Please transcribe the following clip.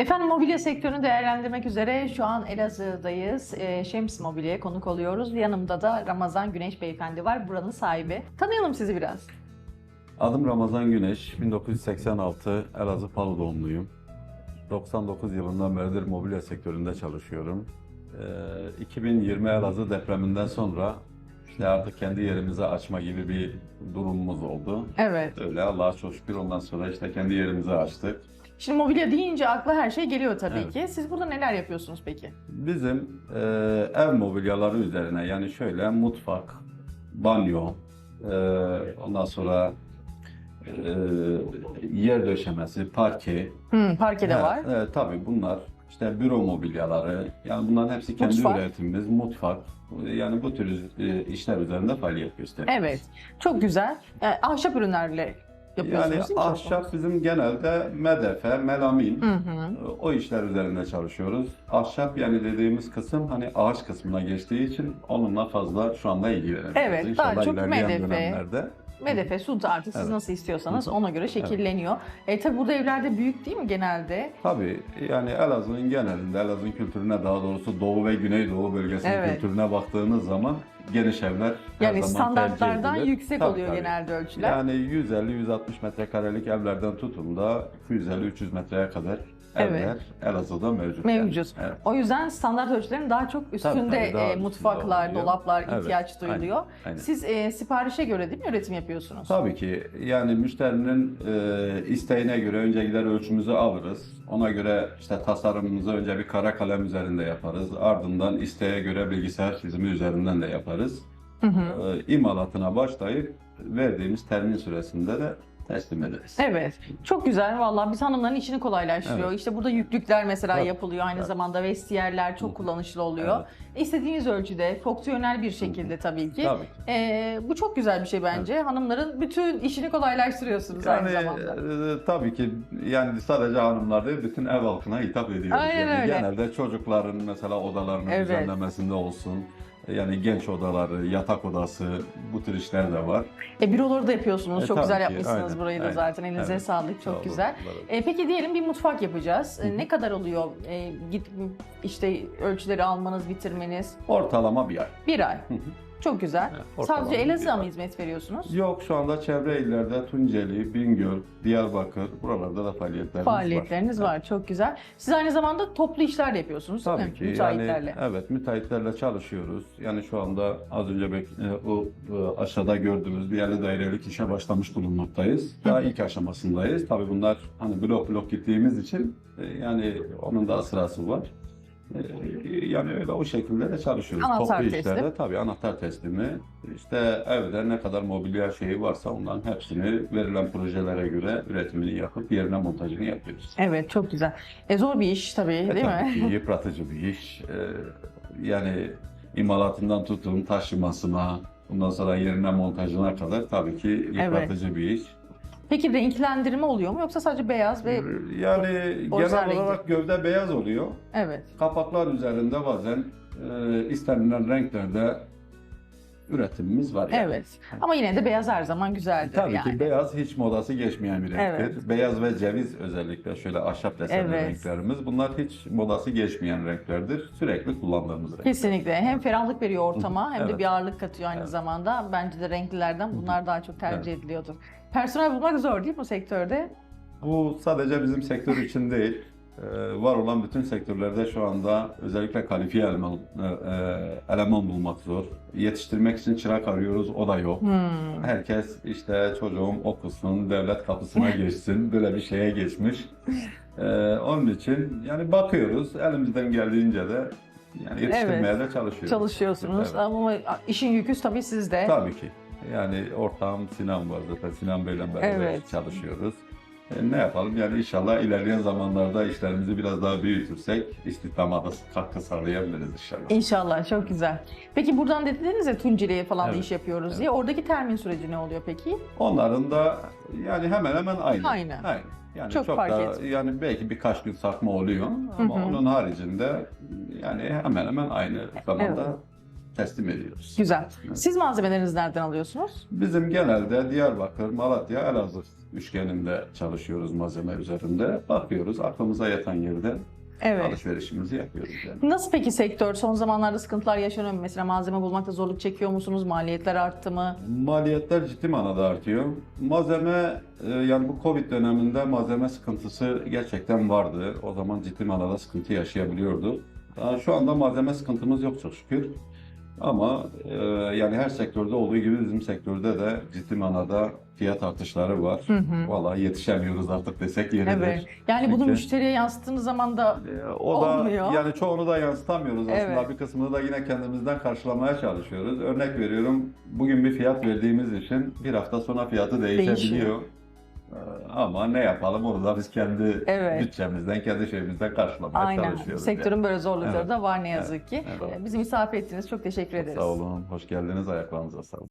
Efendim mobilya sektörünü değerlendirmek üzere şu an Elazığ'dayız. Ee, Şems Mobilya'ya konuk oluyoruz. Yanımda da Ramazan Güneş Beyefendi var. Buranın sahibi. Tanıyalım sizi biraz. Adım Ramazan Güneş, 1986 Elazığ Palu doğumluyum. 99 yılından beridir mobilya sektöründe çalışıyorum. Ee, 2020 Elazığ depreminden sonra işte artık kendi yerimizi açma gibi bir durumumuz oldu. Evet. Öyle Allah'a çok şükür ondan sonra işte kendi yerimizi açtık. Şimdi mobilya deyince akla her şey geliyor tabii Evet. ki. Siz burada neler yapıyorsunuz peki? Bizim e, ev mobilyaları üzerine yani şöyle mutfak, banyo, e, ondan sonra e, yer döşemesi, parke, Hmm, parke de var. Evet tabii bunlar işte büro mobilyaları yani bunların hepsi kendi Mutfak. üretimimiz, mutfak yani bu tür e, işler üzerinde faaliyet gösteriyoruz. Evet. Çok güzel. Yani ahşap ürünlerle yapıyorsunuz Yani değil mi? ahşap bizim genelde medefe, melamin Hı hı. o işler üzerinde çalışıyoruz. Ahşap yani dediğimiz kısım hani ağaç kısmına geçtiği için onunla fazla şu anda ilgileniyoruz. Evet, daha İnşallah çok ilerleyen medefe. dönemlerde. Medefe, sunta artık siz Evet. nasıl istiyorsanız ona göre şekilleniyor. E tabi burada evlerde büyük değil mi genelde? Tabii yani Elazığ'ın genelinde, Elazığ'ın kültürüne daha doğrusu Doğu ve Güneydoğu bölgesinin Evet. kültürüne baktığınız zaman geniş evler her Yani zaman tercih standartlardan edilir. yüksek Tabii, oluyor tabii. genelde ölçüler. Yani 150-160 metrekarelik evlerden tutun da 250-300 metreye kadar Evet. evler Elazığ'da mevcut. Mevcut. Yani. Evet. O yüzden standart ölçülerin daha çok üstünde tabii, daha e, üstünde mutfaklar, oluyor. dolaplar Evet, ihtiyaç duyuluyor. aynen, aynen. Siz e, siparişe göre değil mi üretim yapıyorsunuz? Tabii ki yani müşterinin e, isteğine göre önce gider ölçümüzü alırız. Ona göre işte tasarımımızı önce bir kara kalem üzerinde yaparız. Ardından isteğe göre bilgisayar çizimi üzerinden de yaparız. Hı hı. E, imalatına başlayıp verdiğimiz termin süresinde de teslim ederiz. Evet. Çok güzel. Vallahi biz hanımların işini kolaylaştırıyor. Evet. İşte burada yüklükler mesela Tabii, yapılıyor. Aynı tabii. zamanda vestiyerler çok Hı. kullanışlı oluyor. İstediğiniz ölçüde, fonksiyonel bir şekilde tabii ki. Tabii. E, bu çok güzel bir şey bence. Hanımların bütün işini kolaylaştırıyorsunuz Yani aynı zamanda. e, tabii ki yani sadece hanımlar değil bütün ev halkına hitap ediyoruz. Aynen yani öyle. Genelde çocukların mesela odalarının Evet. düzenlemesinde olsun. Yani genç odaları, yatak odası bu tür işler de var. E, büroları da yapıyorsunuz. E, çok güzel ki, yapmışsınız aynen, burayı da aynen. zaten. Elinize Evet. sağlık. Sağ Çok olun. güzel. E, peki diyelim bir mutfak yapacağız. E, ne kadar oluyor? E, git işte ölçüleri almanız, bitirmeniz? Ortalama bir ay. Bir ay. Hı hı. Çok güzel. Evet, ortalama Sadece bir Elazığ'a mı hizmet veriyorsunuz? Yok şu anda çevre illerde Tunceli, Bingöl, Diyarbakır buralarda da faaliyetlerimiz var. Faaliyetleriniz var. Çok güzel. Siz aynı zamanda toplu işler de yapıyorsunuz değil Tabii mi? ki Müteahhitlerle. yani evet müteahhitlerle çalışıyoruz. Yani şu anda az önce bek- e, o e, aşağıda gördüğümüz bir 50 dairelik işe başlamış bulunmaktayız. Daha ilk aşamasındayız. Tabii bunlar hani blok blok gittiğimiz için e, yani onun da sırası var. E, Yani öyle o şekilde de çalışıyoruz. Anahtar Toplu teslim. işlerde tabii anahtar teslimi. İşte evde ne kadar mobilya şeyi varsa onların hepsini verilen projelere göre üretimini yapıp yerine montajını yapıyoruz. Evet çok güzel. E, zor bir iş tabii E, değil tabii mi? ki yıpratıcı bir iş. E, yani imalatından tutun taşımasına, ondan sonra yerine montajına kadar tabii ki yıpratıcı bir iş. Peki renklendirme oluyor mu yoksa sadece beyaz ve Yani genel rengi. olarak gövde beyaz oluyor. evet. Kapaklar üzerinde bazen e, istenilen renklerde üretimimiz var. Yani. Evet. Ama yine de beyaz her zaman güzeldir Tabii yani. ki beyaz hiç modası geçmeyen bir renktir. Evet. Beyaz ve ceviz özellikle şöyle ahşap desenli Evet. renklerimiz. Bunlar hiç modası geçmeyen renklerdir. Sürekli kullandığımız renkler. Kesinlikle. Hem ferahlık veriyor ortama hem de Evet. bir ağırlık katıyor aynı Evet. zamanda. Bence de renklilerden bunlar daha çok tercih ediliyordur. Personel bulmak zor değil mi bu sektörde? Bu sadece bizim sektör için değil, var olan bütün sektörlerde şu anda özellikle kalifiye eleman, e, e, eleman bulmak zor. Yetiştirmek için çırak arıyoruz, o da yok. Hmm. Herkes işte çocuğum okusun, devlet kapısına geçsin, böyle bir şeye geçmiş. E, onun için yani bakıyoruz, elimizden geldiğince de yani yetiştirmeye de çalışıyoruz. Çalışıyorsunuz Evet. ama işin yükü tabii sizde. Tabii ki. Yani ortağım Sinan var zaten. Sinan Bey'le beraber Evet. çalışıyoruz. E, ne yapalım yani inşallah ilerleyen zamanlarda işlerimizi biraz daha büyütürsek istihdama da katkı sağlayabiliriz inşallah. İnşallah çok güzel. Peki buradan dediniz ya Tunceli'ye falan da Evet, iş yapıyoruz diye. Oradaki termin süreci ne oluyor peki? Onların da yani hemen hemen aynı. Aynı. Yani Çok çok, fark da etmiyor. yani belki birkaç gün sarkma oluyor ama Hı hı. onun haricinde yani hemen hemen aynı zamanda. Teslim ediyoruz. Güzel. Siz malzemelerinizi nereden alıyorsunuz? Bizim genelde Diyarbakır, Malatya, Elazığ üçgeninde çalışıyoruz malzeme üzerinde. Bakıyoruz aklımıza yatan yerde Evet. alışverişimizi yapıyoruz yani. Nasıl peki sektör? Son zamanlarda sıkıntılar yaşanıyor mu? Mesela malzeme bulmakta zorluk çekiyor musunuz? Maliyetler arttı mı? Maliyetler ciddi manada artıyor. Malzeme e, yani bu Covid döneminde malzeme sıkıntısı gerçekten vardı. O zaman ciddi manada sıkıntı yaşayabiliyorduk. Daha Şu anda malzeme sıkıntımız yok çok şükür. Ama e, yani her sektörde olduğu gibi bizim sektörde de ciddi manada fiyat artışları var. Hı hı. Vallahi yetişemiyoruz artık desek yeridir. Evet. Yani bunu Çünkü- müşteriye yansıttığınız zaman da E, O da Olmuyor. yani çoğunu da yansıtamıyoruz aslında. Evet. Bir kısmını da yine kendimizden karşılamaya çalışıyoruz. Örnek veriyorum. Bugün bir fiyat verdiğimiz için bir hafta sonra fiyatı değişebiliyor. Değişiyor. Ee, Ama ne yapalım onu da biz kendi Evet. bütçemizden, kendi şeyimizden karşılamaya aynen. çalışıyoruz. Sektörün böyle zorlukları Evet. da var ne yazık ki. Evet. Ee, Bizi misafir ettiniz. Çok teşekkür yani. ederiz. Sağ olun, hoş geldiniz. Ayaklarınıza sağlık.